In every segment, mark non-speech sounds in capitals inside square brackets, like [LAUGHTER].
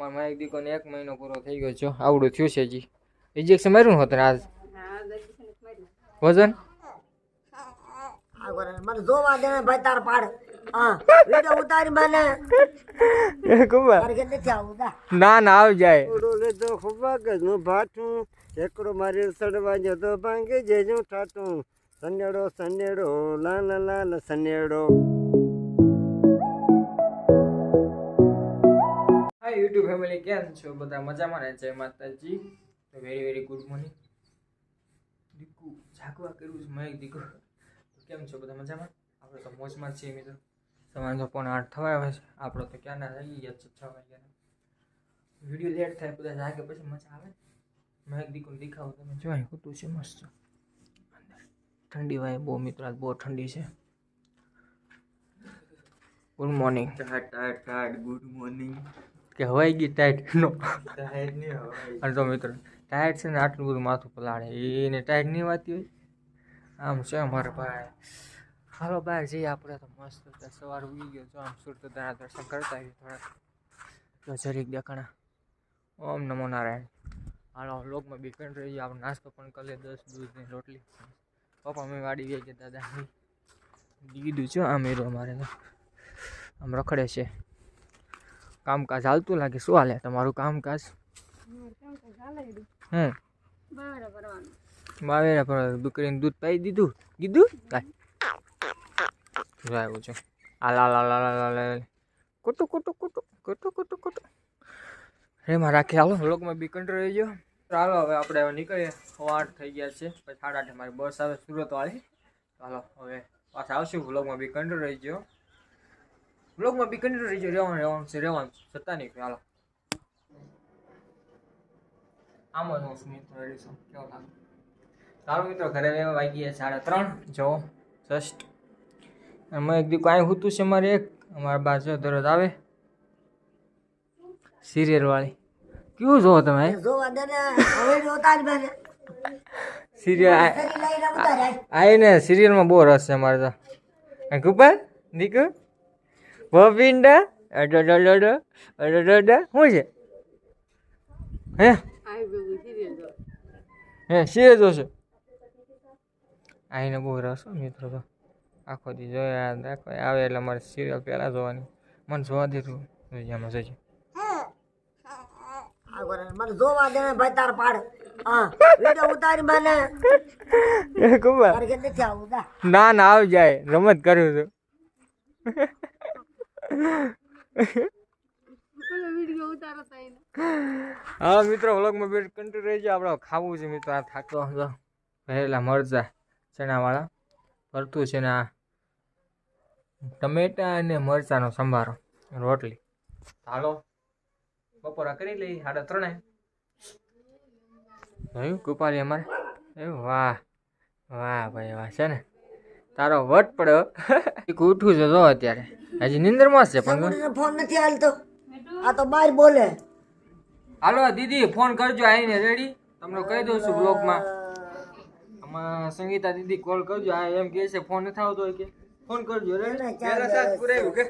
અમારા માઇક દીકોને એક મહિનો પૂરો થઈ ગયો છે. આવડું થયું છે જી ઇન્જેક્શન માર્યું ને આજ? વજન? આ મને જોવા દે ભાઈ તાર પાડ. વિડિયો ઉતારી મને. તારે કે નથી આવું? ના ના આવી જાય. ઓડો લેતો ખુબા ગજનું ભાઠું એકડો મારી સડવા જતો ભાંગી જેજો ઠાટું સનેડો સનેડો લાલ લાલ સનેડો. યુટ્યુબ ફેમિલી કેમ છો? બધા મજામાં રહે જય માતાજી? તો વેરી વેરી ગુડ મોર્નિંગ દીકુ, જાગવા કર્યું છે મેં દીકુ. કેમ છો બધા મજામાં? આપણે તો મોજમાં છીએ મિત્રો. સવારે તો પોણા આઠ થવા આવે છે. આપણો તો ક્યાંના થઈ ગયા છે છ વાગ્યાના. વીડિયો લેટ થાય, બધા જાગે પછી મજા આવે. મેં દીકુ દેખાવું, તમે જોઈ ખોટું છે, મસ્ત ઠંડી વાય બહુ મિત્રો, આજ બહુ ઠંડી છે. ગુડ મોર્નિંગ ટાટ ટાટ ટાટ ગુડ મોર્નિંગ કે હવાઈ ગઈ ટાઈટ નો. નહીં હવે અને તો મિત્રો ટાઈટ છે ને આટલું બધું માથું પલાળે. એને ટાઈટ નહીં વાતી હોય? આમ છે અમારે ભાઈ. હાલો બહાર જઈએ આપણે તો મસ્ત સવાર ઉગી ગયો છો. આમ સૂર્યોદયના દર્શન કરતા આવીએ થોડા તો જરીક દેખાણા. ઓમ નમો નારાયણ. હાલો લોકમાં બી કંઈ રહી આપણે નાસ્તો પણ કરી લે દસ દૂધની રોટલી. પપ્પા મેં વાડી ગઈ કે દાદા. કીધું છે આમ એરો અમારે તો. આમ રખડે છે. કામકાજ હાલતું લાગે. શું હાલે તમારું કામકાજ? હમ. બાવેરા પર દીકરીને દૂધ પાઈ દીધું? કીધું કાંઈ આવ્યું છે. આ લા લા લા લા લા કુટુ કુટુ કુટુ. કુટુ કુટુ કુટુ. રેમાં રાખી. હાલો વ્લોગમાં બી કંટ્રોલ રહી ગયો. ચાલો હવે આપણે હવે નીકળીએ. સવાર થઈ ગયા છે. પછી સાડા આઠે મારી બસ આવે. સુરત વાળી ચાલો હવે પાછા આવશું. વ્લોગમાં બી કંટ્રોલ રહી ગયો વ્લોગમાં બી કંટ્રોલ રહી રહેવાનું રહેવાનું છે રહેવાનું જતા નહીં હાલો. આમ જ હું રેડી છું. કેવો લાગે? ચાલો મિત્રો ઘરે રહેવા વાગી ગયા સાડા ત્રણ. જો જસ્ટ અમે એક દી કાંઈ હોતું છે મારે એક. અમારા બાજુ દરરોજ આવે. સિરિયલ વાળી. કયું જોવો તમે? સિરિયલ ફરી આય ને સિરિયલમાં બહુ રસ છે અમારે તો. આ કુપર દીકુ ભપિંડા અડડડડ અડડડ શું છે? હે? હે સિરિયલ જોશે? આઈને બહુ રસ મિત્રો તો. આખો દી જોયા આખો આવે એટલે મારે સિરિયલ પહેલાં જોવાની. મને જોવા દીધું મને જોવા દે ભાઈ તાર પાડ. ના ના આવી જાય. રમત કર્યું છું હા, મિત્રો વ્લોગમાં બેટ રહી જાય. આપણે ખાવું છે, મિત્રો, આ થાકતો હતો ભરેલા મરચા, ચણાવાળા. ભરતું છે ને આ ટમેટા અને મરચાંનો સંભારો, રોટલી. હાલો. બપોરા કરી લઈ સાડા ત્રણે. જોયું કૃપાલી અમારે. એ વાહ. વાહ, ભાઈ, વાહ, છે ને? તારો વટ પડ્યો. એ ઉઠું છે જો અત્યારે. હજી નિંદરમાં છે પણ ફોન નથી હાલતો. આ તો બહાર બોલે. હાલો દીદી ફોન કરજો આવીને રેડી તમને કહી દઉં છું બ્લોગમાં આમાં સંગીતા દીદી કોલ કરજો. આ એમ કહે છે ફોન નથી આવતો કે. ફોન કરજો રેડી આજ કે?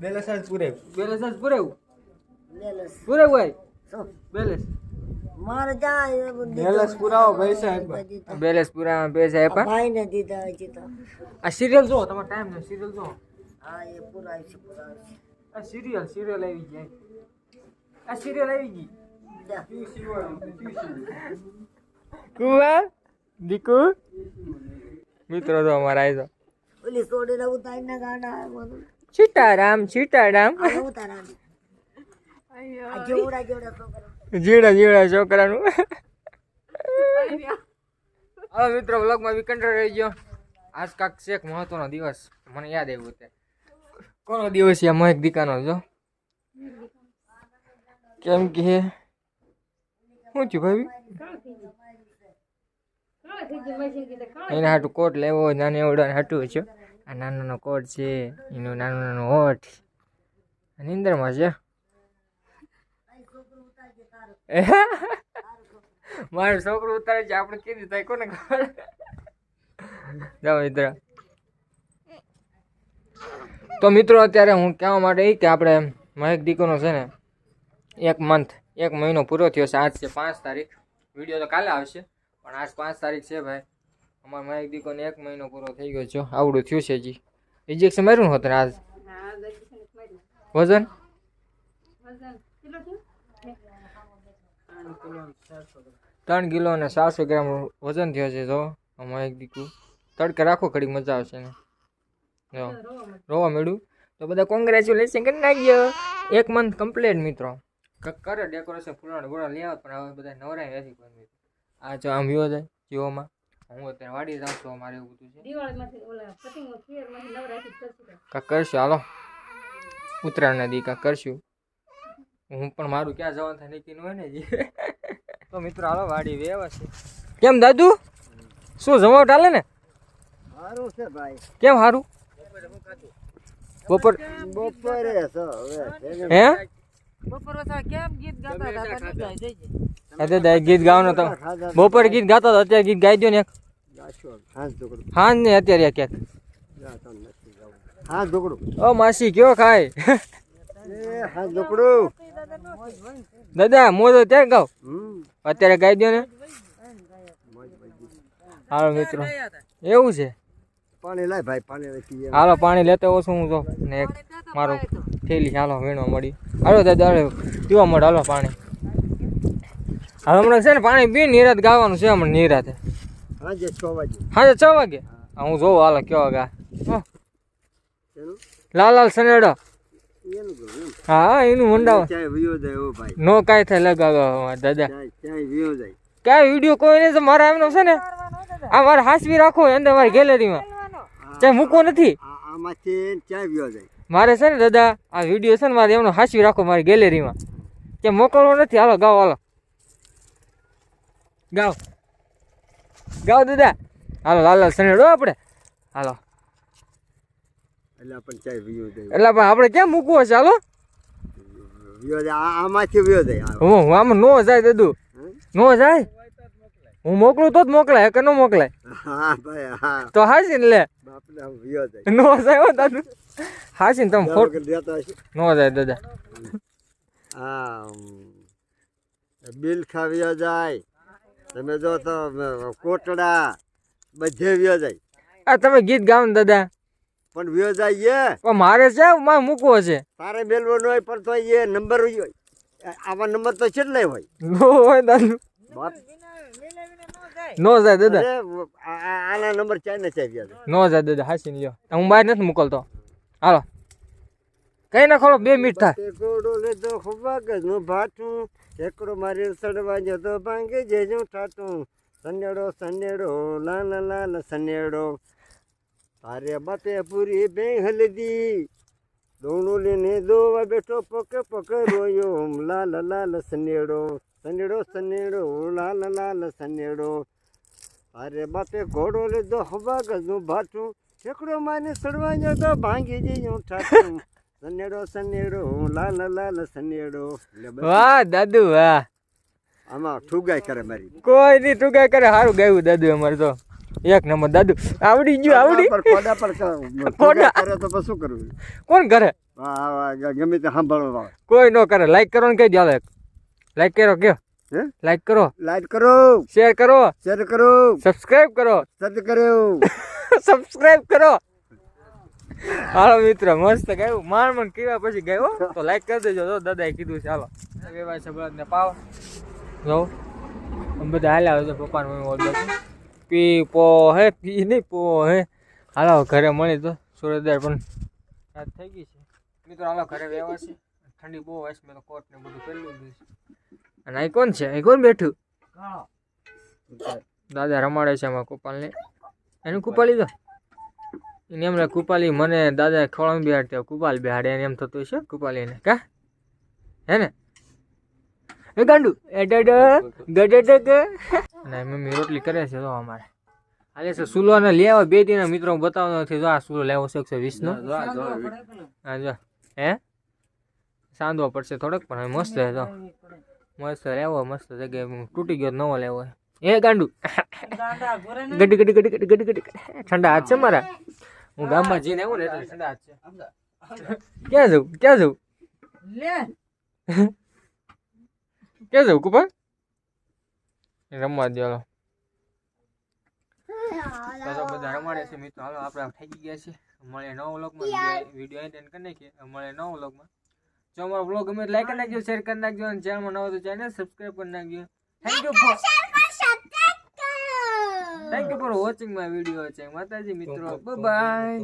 બેલેસ આજ બેલેસ બેલેન્સ પુરાવ્યું ભાઈ શું? બેલેન્સ પુરાવો પૈસા આપ્યા. બેલેન્સ પુરાવા પૈસા આપ્યા? ભાઈ ને દીધા હજી તો. આ સિરિયલ જો તમારો ટાઈમ છે. સિરિયલ જો હા એ પુરાય છે પુરાય છે. આ સિરિયલ સિરિયલ આવી ગઈ. આ સિરિયલ આવી ગઈ. કુવા દીકુ. મિત્રો તો અમારા આવી ઓલી સોડીને ઉતારીને ગાડા આવ્યો સીતારામ સીતારામ. આ ઉતારા આ જેવડા જેવડા છોકરા. જીવડા જીડા છોકરાનું. હવે મિત્રો, વ્લોગમાં વિકંઠ રહી ગયો. આજ કાક છે મહત્વનો દિવસ. મને યાદ આવ્યું તે. કોનો દિવસ આ મહેક દીકાનો જો કેમ કે શું થયું ભાઈ એના હાટું કોટ લેવો નાની એવડા હાટું છે. આ નાનો કોટ છે, એનું નાનું નાનું હોઠ. નિંદરમાં છે. [LAUGHS] મારું છોકરું ઉતારે છે આપણે કીધી થાય કોને ખબર? જાઓ મિત્ર તો મિત્રો અત્યારે હું કહેવા માટે એ કે આપણે મહેક દીકોનો છે ને એક મંથ એક મહિનો પૂરો થયો છે. આજ છે પાંચ તારીખ. વીડિયો તો કાલે આવશે પણ આજ પાંચ તારીખ છે ભાઈ. અમારા મહેક દીકોને એક મહિનો પૂરો થઈ ગયો છે. આવડું થયું છે હજી. ઇન્જેક્શન માર્યું હતું ને આજ? વજન? ત્રણ કિલો અને સાતસો ગ્રામ વજન થયો છે જો. આમાં એક દીકું તડકે રાખો ઘડી મજા આવશે ને જો. રોવા મળ્યું. તો બધા કોંગ્રેચ્યુલેશન કરી નાખજો. એક મંથ કમ્પ્લીટ મિત્રો. કરે ડેકોરેશન ફૂલાણ ગોળા લઈ આવે પણ હવે બધા નવરાય નથી કોઈ મિત્રો. આ જો આમ વિવો જાય જીઓમાં હું અત્યારે વાડી જાઉં છું અમારે એવું બધું છે. કાંક કરશું હાલો. ઉત્તરાયણના દી કાંક કરશું. હું પણ મારું ક્યાં જવાનું થાય નક્કી હોય ને [LAUGHS] તો મિત્રો હાલો વાડી વેવા છે કેમ દાદુ? શું જમાવટ હાલે ને? સારું છે ભાઈ. કેમ સારું બપોર બપોરે છે હે? બપોર કેમ ગીત ગાતા હતા? હા દાદા ગીત ગાવાનો તો. બપોરે ગીત ગાતા હતા અત્યારે ગીત ગાઈ દો ને એક. હા ને અત્યારે ક્યાંક હા ઢોકળું ઓ માસી કયો ખાય? એ હાથ ઢોકળું દાદા મોજો ત્યાં ગાવ. અત્યારે ગાઈ દો ને. હાલો મિત્રો. એવું છે. પાણી લાય ભાઈ પાણી હાલો પાણી લેતો ઓછું હું તો. ને એક મારું થેલી હાલો વીણવા મળી. હાલો દાદા હાલો પીવા મળે. હાલો પાણી. હવે હમણાં છે ને પાણી પી નિરાત ગાવાનું છે હમણાં નિરાતે. હાજે છ વાગે. હા છ વાગે? હું. જોઉં હાલો કયો ગા લાલ લાલ સનેડો હા એનું મંડાવ. નો કાંઈ થાય લગાવો દાદા. કાંઈ વીડિયો કોઈ નહીં તો મારા એમનો છે ને આ મારે હાસવી રાખો અંદર મારી ગેલેરીમાં. નથી. ચાય વિયો જાય. મારે છે ને દાદા આ વીડિયો છે ને મારે એમનો હાસવી રાખો મારી ગેલેરીમાં. કે મોકલવો નથી. હાલો ગાવ હાલો. ગાવ ગાવ દાદા. હાલો લાલ લાલ સનેડો આપણે. હાલો. એટલે પણ આપણે ક્યાં મૂકવો ચાલો આમાંથી વ્યો જાય. હું આમાં નો જાય દાદુ? નો જાય? હું મોકલું તો જ મોકલાય કે ન મોકલાય? હા ભાઈ હા. તો હાસી ને લે. બાપને જાય. નો જાય હો દાદુ. ને તમે ફોટ. નો જાય દાદા. હા બિલ ખાવ્યો જાય. તમે જો તો કોટડા બધે વ્યો જાય. આ તમે ગીત ગાઓ ને દાદા. પણ વ્યો જાય પણ મારે છે માં મૂકવો છે. તારે મેલવાનો ન હોય પણ તો એ નંબર. આવા નંબર તો કેટલાય હોય. નો હોય દાદુ નો જાય દાદા. આના નંબર ચાય ને વ્યો નો જાય દાદા હાસી ને હું બહાર નથી મોકલતો. હાલો. કઈ ના ખોલો બે મિનિટ થાય. તે ઘોડો લીધો ખુબાગજનું ભાઠું એકડો મારી સડવા જતો ભાંગી જેજું ઠાઠું સનેડો સનેડો લાલ લાલ સનેડો. તારે બાપે પૂરી બે હલદી. દોણું લઈને દોવા બેઠો પક પક રોયો લાલ લાલ સનેડો સનેડો સનેડો લાલ લાલ સનેડો અરે બાપે ઘોડો લીધો હવા ગજનું ભાઠું ઠેકડો માને સડવા તો ભાંગી જઈ ઠાઠું સનેડો સનેડો લાલ લાલ સનેડો. વાહ દાદુ વાહ. આમાં ઠુગાઈ કરે મારી. કોઈ નહીં ઠુગાઈ કરે સારું ગાયું દાદુ અમારે તો. એક નંબર દાદુ. આવડી ગયું આવડી. કોડા પર ક- [LAUGHS] કરે તો શું કરવું? કોણ કરે ગમે તે સાંભળવા. કોઈ ન કરે. લાઈક કરો ને કહી દે લાઈક કરો કયો લાઈક કરો. લાઈક કરો. શેર કરો. શેર કરો. સબસ્ક્રાઇબ કરો. સબસ્ક્રાઇબ કરો. [LAUGHS] સબસ્ક્રાઇબ કરો. હાલો મિત્ર મસ્ત ગાયું. માર મન કેવા પછી ગયો તો લાઈક કરી દેજો. જો દાદાએ કીધું છે હાલો. વેવાય છે ને પાવ. જો. અમે બધા હાલ્યા આવે તો પપ્પાને ઓર્ડર. પી પો હે પી નહીં પો હે હાલો ઘરે મળી તો સુરતદાર પણ રાત થઈ ગઈ છે. મિત્રો હાલો ઘરે વ્યવહાર છે. ઠંડી બહુ હોય છે મેં તો કોટ ને બધું પહેરી લીધું છે. અને અહીં કોણ છે? અહીં કોણ બેઠું? દાદા રમાડે છે આમાં કુપાલને. એનું કુપાલ લીધો એને એમ કુપાલી મને દાદા ખોળામાં બેહાડતા કુપાલ બેહાડે એને એમ થતું છે કુપાલીને. કા? હે ને? એ ગાંડુ. એ ડડ ગડડ અને મમ્મી રોટલી કરે છે તો અમારે. હાલે છે સુલો ને લેવા બે દીના મિત્રો બતાવવાનો નથી જો આ સુલો લેવો છે એકસો વીસ નો. હા જો હે? સાંધવો પડશે થોડોક પણ મસ્ત છે તો મસ્ત લેવો મસ્ત જગ્યાએ તૂટી ગયો નવો લેવો. એ ગાંડુ. ગડી ગડી ગડી ગડી ગડી ગડી. ઠંડા હાથ છે મારા. હું ગામમાં જઈને આવું ને એટલે ઠંડા હાથ છે. ક્યાં જવું? ક્યાં જવું? ક્યાં જવું કુપા રમવા દે હાલો. તો તો બધા રમાડે છે મિત્રો. હાલો આપણે થઈ ગયા છે મળે નવો વ્લોગમાં વીડિયો એન્ડ કરી નાખીએ. મળે નવો વ્લોગમાં. જો અમારો વ્લોગ ગમે લાઈક કરી નાખજો શેર કરી નાખજો અને ચેનલમાં નવો તો ચેનલ સબસ્ક્રાઇબ કરી નાખજો. Thank you for thank you for watching my video છે માતાજી મિત્રો. બાય